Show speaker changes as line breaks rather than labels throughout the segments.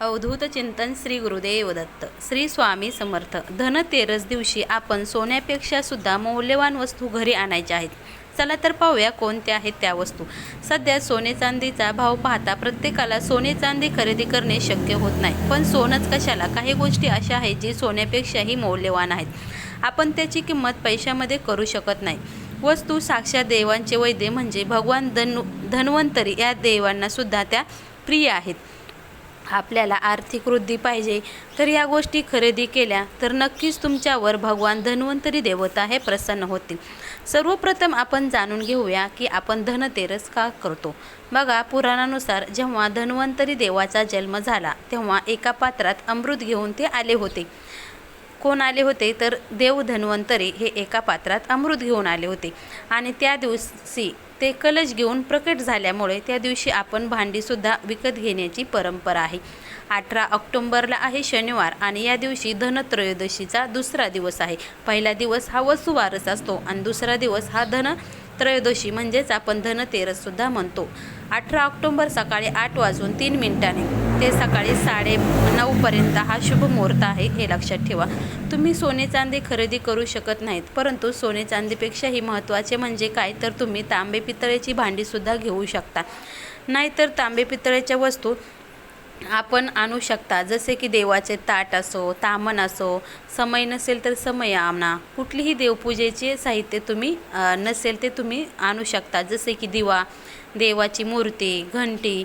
अवधूत चिंतन श्री गुरुदेव दत्त. श्री स्वामी समर्थ. धनतेरस दिवशी आपण सोन्यापेक्षा सुद्धा मौल्यवान वस्तू घरी आणायच्या आहेत. चला तर पाहूया कोणत्या आहेत त्या वस्तू. सध्या सोने चांदीचा भाव पाहता प्रत्येकाला सोने चांदी खरेदी करणे शक्य होत नाही. पण सोनंच कशाला? काही गोष्टी अशा आहेत जी सोन्यापेक्षाही मौल्यवान आहेत. आपण त्याची किंमत पैशामध्ये करू शकत नाही. वस्तू साक्षात देवांचे वैद्य म्हणजे भगवान धनु धन्वंतरी या देवांना सुद्धा त्या प्रिय आहेत. आपल्याला आर्थिक वृद्धी पाहिजे. तर या गोष्टी खरेदी केल्या तर नक्कीच तुमच्यावर भगवान धन्वंतरी देवता हे प्रसन्न होतील. सर्वप्रथम आपण जाणून घेऊया की आपण धनतेरस का करतो? बघा पुराणानुसार जेव्हा धन्वंतरी देवाचा जन्म झाला तेव्हा एका पात्रात अमृत घेऊन ते आले होते. कोण आले होते तर देव धन्वंतरी हे एका पात्रात अमृत घेऊन आले होते. आणि त्या दिवशी ते कलश घेऊन प्रकट झाल्यामुळे त्या दिवशी आपण भांडीसुद्धा विकत घेण्याची परंपरा आहे. अठरा ऑक्टोंबरला आहे शनिवार आणि या दिवशी धनत्रयोदशीचा दुसरा दिवस आहे. पहिला दिवस हा वसुवारस असतो आणि दुसरा दिवस हा धन त्रयोदशी म्हणजेच आपण धनतेरससुद्धा म्हणतो. अठरा ऑक्टोंबर सकाळी आठ वाजून तीन मिनिटांनी. ते सकाळी साडे नऊपर्यंत हा शुभ मुहूर्त आहे हे लक्षात ठेवा. तुम्ही सोने चांदी खरेदी करू शकत नाहीत परंतु सोने चांदीपेक्षाही महत्त्वाचे म्हणजे काय? तर तुम्ही तांबे पितळेची भांडीसुद्धा घेऊ शकता. नाहीतर तांबे पितळेच्या वस्तू आपण आणू शकता जसे की देवाचे ताट असो तामण असो समय नसेल तर समय आणा कुठलीही देवपूजेचे साहित्य तुम्ही नसेल ते तुम्ही आणू शकता जसे की दिवा देवाची मूर्ती घंटी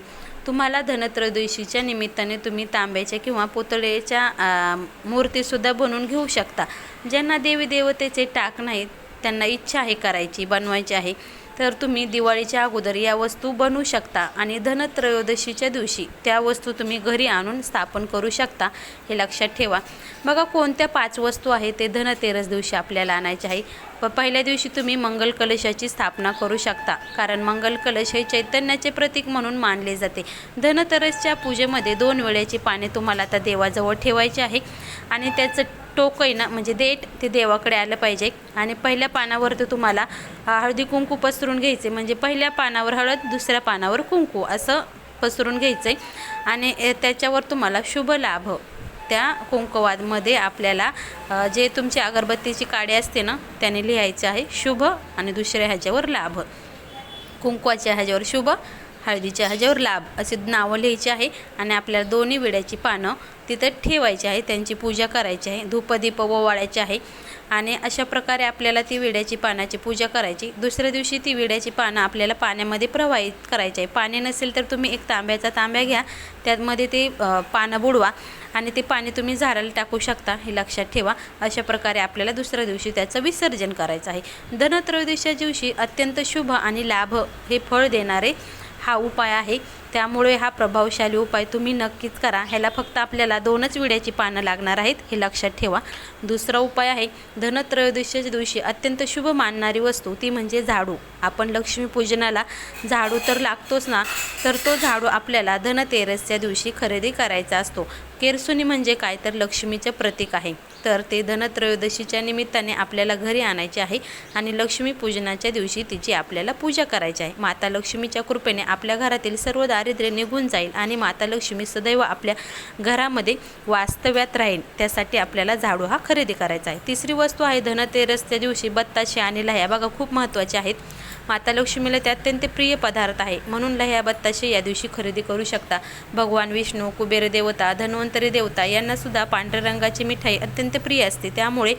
तुम्हाला धनत्रयोदशीच्या निमित्ताने तुम्ही तांब्याच्या किंवा पुतळेच्या मूर्तीसुद्धा बनवून घेऊ शकता. ज्यांना देवी देवतेचे टाक नाहीत त्यांना इच्छा आहे करायची बनवायची आहे तर तुम्ही दिवाळीच्या अगोदर या वस्तू बनवू शकता. आणि धनत्रयोदशीच्या दिवशी त्या वस्तू तुम्ही घरी आणून स्थापन करू शकता हे लक्षात ठेवा. बघा कोणत्या पाच वस्तू आहेत ते धनतेरस दिवशी आपल्याला आणायचे आहे? प पहिल्या दिवशी तुम्ही मंगल कलशाची स्थापना करू शकता. कारण मंगल कलश हे चैतन्याचे प्रतीक म्हणून मानले जाते. धनतरसच्या पूजेमध्ये दोन वेळेची पाने तुम्हाला आता देवाजवळ ठेवायची आहे. आणि त्याचं टोक आहे ना म्हणजे देठ ते देवाकडे आलं पाहिजे. आणि पहिल्या पानावर तर तुम्हाला हळदी कुंकू पसरून घ्यायचे. म्हणजे पहिल्या पानावर हळद दुसऱ्या पानावर कुंकू असं पसरून घ्यायचं आहे आणि त्याच्यावर तुम्हाला शुभ लाभ. त्या कुंकवादमध्ये आपल्याला जे तुमची अगरबत्तीची काडी असते ना त्याने लिहायचं आहे शुभ आणि दुसऱ्या ह्याच्यावर लाभ. कुंकवाच्या ह्याच्यावर शुभ हळदीच्या ह्याच्यावर लाभ असे नावं लिहायची आहे आणि आपल्याला दोन्ही विड्याची पानं तिथं ठेवायची आहे त्यांची पूजा करायची आहे धूपदीप ओवाळायचे आहे. आणि अशा प्रकारे आपल्याला ती विड्याची पानाची पूजा करायची. दुसऱ्या दिवशी ती विड्याची पानं आपल्याला पाण्यामध्ये प्रवाहित करायची आहे. पाणी नसेल तर तुम्ही एक तांब्याचा तांब्या घ्या त्यामध्ये ते पानं बुडवा आणि ते पाणी तुम्ही झाडाला टाकू शकता हे लक्षात ठेवा. अशा प्रकारे आपल्याला दुसऱ्या दिवशी त्याचं विसर्जन करायचं आहे. धनत्रयोदशीच्या दिवशी अत्यंत शुभ आणि लाभ हे फळ देणारे हा उपाय आहे. त्यामुळे हा प्रभावशाली उपाय तुम्ही नक्कीच करा. ह्याला फक्त आपल्याला दोनच विड्याची पानं लागणार आहेत हे लक्षात ठेवा. दुसरा उपाय आहे धनत्रयोदशीच्या दिवशी अत्यंत शुभ मानणारी वस्तू ती म्हणजे झाडू. आपण लक्ष्मीपूजनाला झाडू तर लागतोच ना तर तो झाडू आपल्याला धनतेरसच्या दिवशी खरेदी करायचा असतो. केरसुनी म्हणजे काय तर लक्ष्मीचे प्रतीक आहे. तर ते धनत्रयोदशीच्या निमित्ताने आपल्याला घरी आणायचे आहे आणि लक्ष्मीपूजनाच्या दिवशी तिची आपल्याला पूजा करायची आहे. माता लक्ष्मीच्या कृपेने आपल्या घरातील सर्व दारिद्र्य निघून जाईल आणि माता लक्ष्मी सदैव आपल्या घरामध्ये वास्तव्यात राहील. त्यासाठी आपल्याला झाडू हा खरेदी करायचा आहे. तिसरी वस्तू आहे धनतेरसच्या दिवशी बत्ताशे आणि लह्या बघा खूप महत्त्वाच्या आहेत. माता लक्ष्मीला ते अत्यंत प्रिय पदार्थ आहे. म्हणून लह्या बत्ताशे या दिवशी खरेदी करू शकता. भगवान विष्णू कुबेर देवता धन्वंतरी देवता. यांनासुद्धा पांढऱ्या रंगाची मिठाई अत्यंत प्रिय असते. त्यामुळे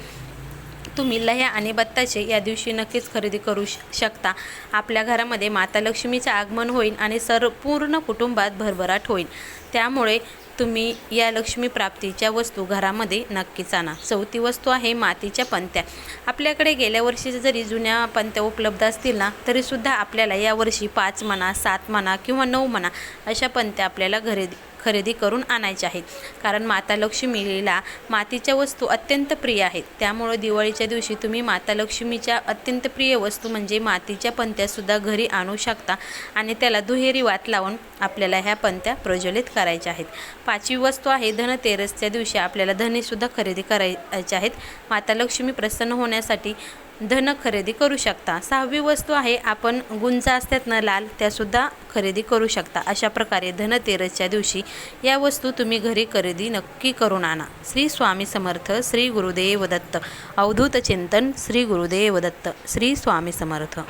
तुम्ही लह्या आणि बत्ताचे या दिवशी नक्कीच खरेदी करू श शकता. आपल्या घरामध्ये माता लक्ष्मीचं आगमन होईल आणि सर्व पूर्ण कुटुंबात भरभराट होईल. त्यामुळे तुम्ही या लक्ष्मी प्राप्तीच्या वस्तू घरामध्ये नक्कीच आणा. चौथी वस्तू आहे मातीच्या पंत्या. आपल्याकडे गेल्या वर्षीच्या जरी जुन्या पंत्या उपलब्ध असतील ना तरीसुद्धा आपल्याला यावर्षी पाच म्हणा सात म्हणा किंवा नऊ म्हणा अशा पंत्या आपल्याला घरे खरेदी करून आणायचे आहेत. कारण माता लक्ष्मीला मातीच्या वस्तू अत्यंत प्रिय आहेत. त्यामुळं दिवाळीच्या दिवशी तुम्ही माता लक्ष्मीच्या अत्यंत प्रिय वस्तू म्हणजे मातीच्या पंत्यासुद्धा घरी आणू शकता आणि त्याला दुहेरी वात लावून आपल्याला ह्या पंत्या प्रज्वलित करायच्या आहेत. पाचवी वस्तू आहे धनतेरसच्या दिवशी आपल्याला धनेसुद्धा खरेदी करायचे आहेत. माता लक्ष्मी प्रसन्न होण्यासाठी धन खरेदी करू शकता. सहावी वस्तू आहे आपण गुंजा असतात ना लाल त्यासुद्धा खरेदी करू शकता. अशा प्रकारे धनतेरसच्या दिवशी या वस्तू तुम्ही घरी खरेदी नक्की करून आणा. श्री स्वामी समर्थ श्री गुरुदेव दत्त. अवधूत चिंतन श्री गुरुदेव दत्त. श्री स्वामी समर्थ.